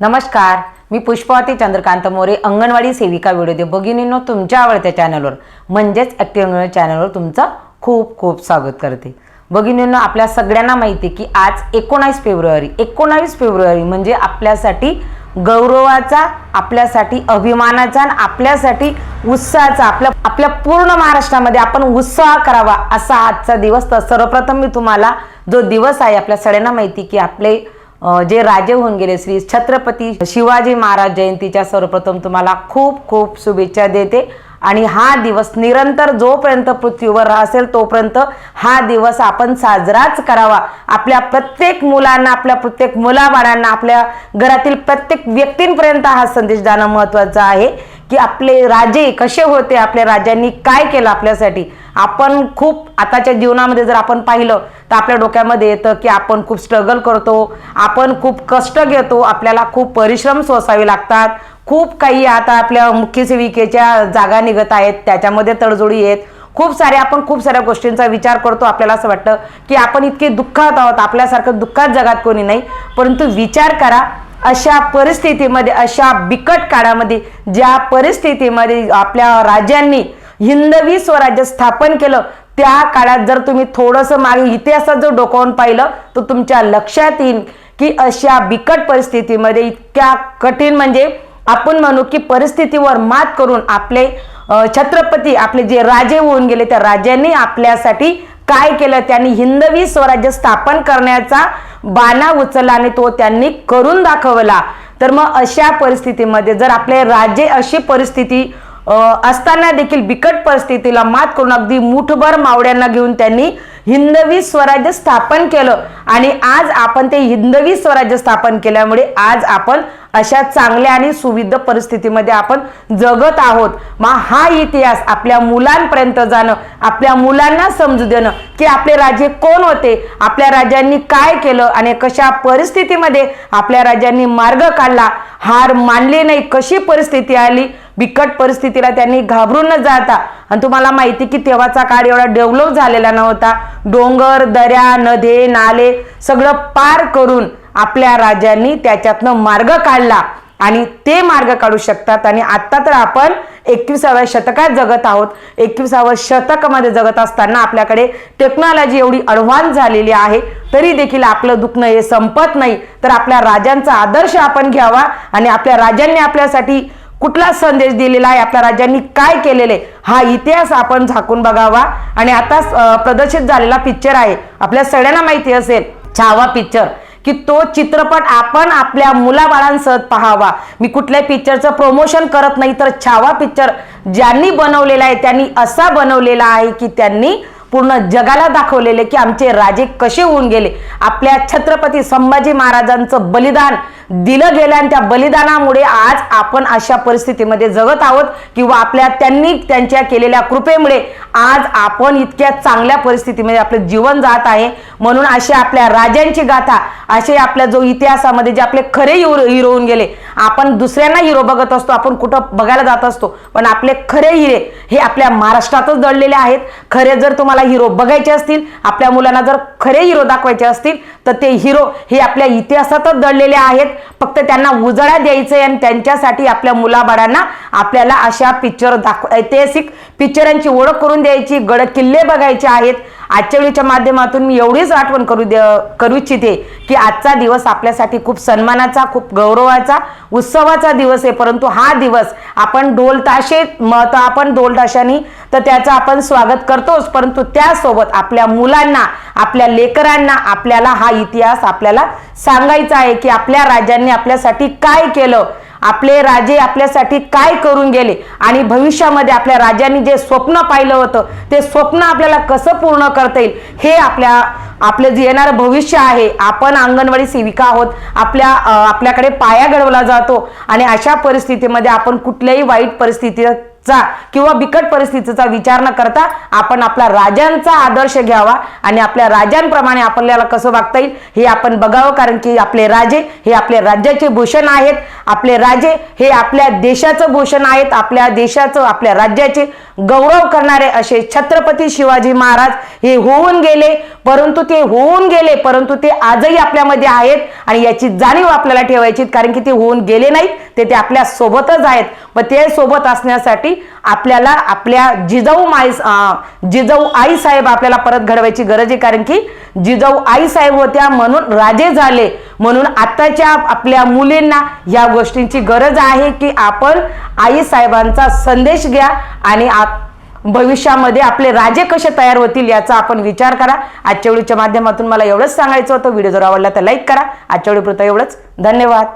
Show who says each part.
Speaker 1: नमस्कार मी पुष्पावती चंद्रकांत मोरे अंगणवाडी सेविका व्हिडिओ दे भगिनींनो तुमच्या आवडत्या चॅनलवर म्हणजेच ॲक्टिव्ह अंगणवाडी चॅनलवर तुमचं खूप खूप स्वागत करते. भगिनींनो आपल्या सगळ्यांना माहिती आहे की आज एकोणावीस फेब्रुवारी एकोणावीस फेब्रुवारी म्हणजे आपल्यासाठी गौरवाचा आपल्यासाठी अभिमानाचा आणि आपल्यासाठी उत्साहाचा आपल्या आपल्या पूर्ण महाराष्ट्रामध्ये आपण उत्साह करावा असा आजचा दिवस. तर सर्वप्रथम मी तुम्हाला जो दिवस आहे आपल्या सगळ्यांना माहिती की आपले जे राजे होऊन गेले श्री छत्रपती शिवाजी महाराज जयंतीच्या सर्वप्रथम तुम्हाला खूप खूप शुभेच्छा देते. आणि हा दिवस निरंतर जोपर्यंत पृथ्वीवर असेल तोपर्यंत हा दिवस आपण साजराच करावा. आपल्या प्रत्येक मुलांना आपल्या प्रत्येक मुलाबाळांना आपल्या घरातील प्रत्येक व्यक्तींपर्यंत हा संदेश जाणं महत्त्वाचा आहे की आपले राजे कसे होते आपल्या राजांनी काय केलं आपल्यासाठी. आपण खूप आताच्या जीवनामध्ये जर आपण पाहिलं तर आपल्या डोक्यामध्ये येतं की आपण खूप स्ट्रगल करतो आपण खूप कष्ट घेतो आपल्याला खूप परिश्रम सोसावे लागतात खूप काही आता आपल्या मुख्य सेविकेच्या जागा निघत आहेत त्याच्यामध्ये तडजोडी आहेत. खूप साऱ्या आपण खूप साऱ्या गोष्टींचा विचार करतो आपल्याला असं वाटतं की आपण इतके दुःखात आहोत आपल्यासारखं दुःखात जगात कोणी नाही. परंतु विचार करा अशा परिस्थितीमध्ये अशा बिकट काळामध्ये ज्या परिस्थितीमध्ये आपल्या राज्यांनी हिंदवी स्वराज्य स्थापन केलं त्या काळात जर तुम्ही थोडंसं मागे इतिहासात जर डोकावून पाहिलं तर तुमच्या लक्षात येईल की अशा बिकट परिस्थितीमध्ये इतक्या कठीण म्हणजे आपण म्हणू की परिस्थितीवर मात करून आपले छत्रपती आपले जे राजे होऊन गेले त्या राजांनी आपल्यासाठी काय केलं? त्यांनी हिंदवी स्वराज्य स्थापन करण्याचा बाणा उचलला आणि तो त्यांनी करून दाखवला. तर मग अशा परिस्थितीमध्ये जर आपले राजे अशी परिस्थिती असताना देखील बिकट परिस्थितीला मात करून अगदी मुठभर मावड्यांना घेऊन त्यांनी हिंदवी स्वराज्य स्थापन केलं. आणि आज आपण ते हिंदवी स्वराज्य स्थापन केल्यामुळे आज आपण अशा चांगल्या आणि सुविध परिस्थितीमध्ये आपण जगत आहोत. मग हा इतिहास आपल्या मुलांपर्यंत जाणं आपल्या मुलांना समजू देणं की आपले राजे कोण होते आपल्या राजांनी काय केलं आणि कशा परिस्थितीमध्ये आपल्या राजांनी मार्ग काढला हार मानली नाही कशी परिस्थिती आली बिकट परिस्थितीला त्यांनी घाबरून न जाता आणि तुम्हाला माहिती की तेव्हाचा काळ एवढा डेव्हलप झालेला नव्हता. डोंगर दऱ्या नदे नाले सगळं पार करून आपल्या राजांनी त्याच्यातनं मार्ग काढला. आणि ते मार्ग काढू शकतात. आणि आत्ता तर आपण एकविसाव्या शतकात जगत आहोत. एकविसाव्या शतकामध्ये जगत असताना आपल्याकडे टेक्नॉलॉजी एवढी अडव्हान्स झालेली आहे तरी देखील आपलं दुखणं हे संपत नाही. तर आपल्या राजांचा आदर्श आपण घ्यावा आणि आपल्या राजांनी आपल्यासाठी कुठला संदेश दिलेला आहे आपल्या राज्यांनी? काय केलेले हा इतिहास आपण झाकून बघावा. आणि आता प्रदर्शित झालेला पिक्चर आहे. आपल्या सगळ्यांना माहिती असेल छावा पिक्चर की तो चित्रपट आपण आपल्या मुलाबाळांसह पाहावा. मी कुठल्याही पिक्चरचं प्रमोशन करत नाही तर छावा पिक्चर ज्यांनी बनवलेला आहे त्यांनी असा बनवलेला आहे की त्यांनी पूर्ण जगाला दाखवलेले की आमचे राजे कसे होऊन गेले. आपल्या छत्रपती संभाजी महाराजांचं बलिदान दिलं गेलं आणि त्या बलिदानामुळे आज आपण अशा परिस्थितीमध्ये जगत आहोत किंवा आपल्या त्यांनी त्यांच्या केलेल्या कृपेमुळे आज आपण इतक्या चांगल्या परिस्थितीमध्ये आपलं जीवन जात आहे. म्हणून अशा आपल्या राजांची गाथा असे आपल्या जो इतिहासामध्ये जे आपले खरे हिरो होऊन गेले आपण दुसऱ्यांना हिरो बघत असतो आपण कुठं बघायला जात असतो पण आपले खरे हिरे हे आपल्या महाराष्ट्रातच दडलेले आहेत. खरे जर तुम्हाला हिरो बघायचे असतील आपल्या मुलांना जर खरे हिरो दाखवायचे असतील तर ते हिरो हे आपल्या इतिहासातच दडलेले आहेत. फक्त त्यांना उजळा द्यायचं आणि त्यांच्यासाठी आपल्या मुलाबाळांना आपल्याला अशा पिक्चर दाखव ऐतिहासिक पिक्चरांची ओळख करून द्यायची गड किल्ले बघायचे आहेत. आजच्या वेळीच्या माध्यमातून मी एवढीच आठवण करू दे करू इच्छिते की आजचा दिवस आपल्यासाठी खूप सन्मानाचा खूप गौरवाचा उत्सवाचा दिवस आहे. परंतु हा दिवस आपण ढोल ताशे म- आपण ढोल ताशानी तर त्याचं आपण स्वागत करतोच परंतु त्यासोबत आपल्या मुलांना आपल्या लेकरांना आपल्याला हा इतिहास आपल्याला सांगायचा आहे की आपल्या राजांनी आपल्यासाठी काय केलं आपले राजे आपल्यासाठी काय करून गेले आणि भविष्यामध्ये आपल्या राजांनी जे स्वप्न पाहिलं होतं ते स्वप्न आपल्याला कसं पूर्ण करता येईल हे आपल्या आपलं जे येणारं भविष्य आहे आपण अंगणवाडी सेविका आहोत आपल्या आपल्याकडे पाया घडवला जातो आणि अशा परिस्थितीमध्ये आपण कुठल्याही वाईट परिस्थितीत चा किंवा बिकट परिस्थितीचा विचार न करता आपण आपला राजांचा आदर्श घ्यावा आणि आपल्या राजांप्रमाणे आपल्याला कसं वागता येईल हे आपण बघावं. कारण की आपले राजे हे आपल्या राज्याचे भूषण आहेत. आपले राजे हे आपल्या देशाचं भूषण आहेत. आपल्या देशाचं आपल्या राज्याचे गौरव करणारे असे छत्रपती शिवाजी महाराज हे होऊन गेले. परंतु ते होऊन गेले परंतु ते आजही आपल्यामध्ये आहेत आणि याची जाणीव आपल्याला ठेवायची कारण की ते होऊन गेले नाहीत ते ते आपल्या सोबतच आहेत. मग ते सोबत असण्यासाठी आपल्याला आपल्या जिजाऊ माई जिजाऊ आई साहेब आपल्याला परत घडवायची गरज आहे कारण की जिजाऊ आई साहेब होत्या म्हणून राजे झाले. म्हणून आताच्या आपल्या मुलींना या गोष्टींची गरज आहे की आपण आई साहेबांचा संदेश घ्या आणि आप भविष्यामध्ये आपले राजे कसे तयार होतील याचा आपण विचार करा. आजच्या व्हिडिओच्या माध्यमातून मला एवढंच सांगायचं होतं. व्हिडिओ जर आवडला तर लाईक करा. आजच्या व्हिडिओपुरतं एवढंच. धन्यवाद.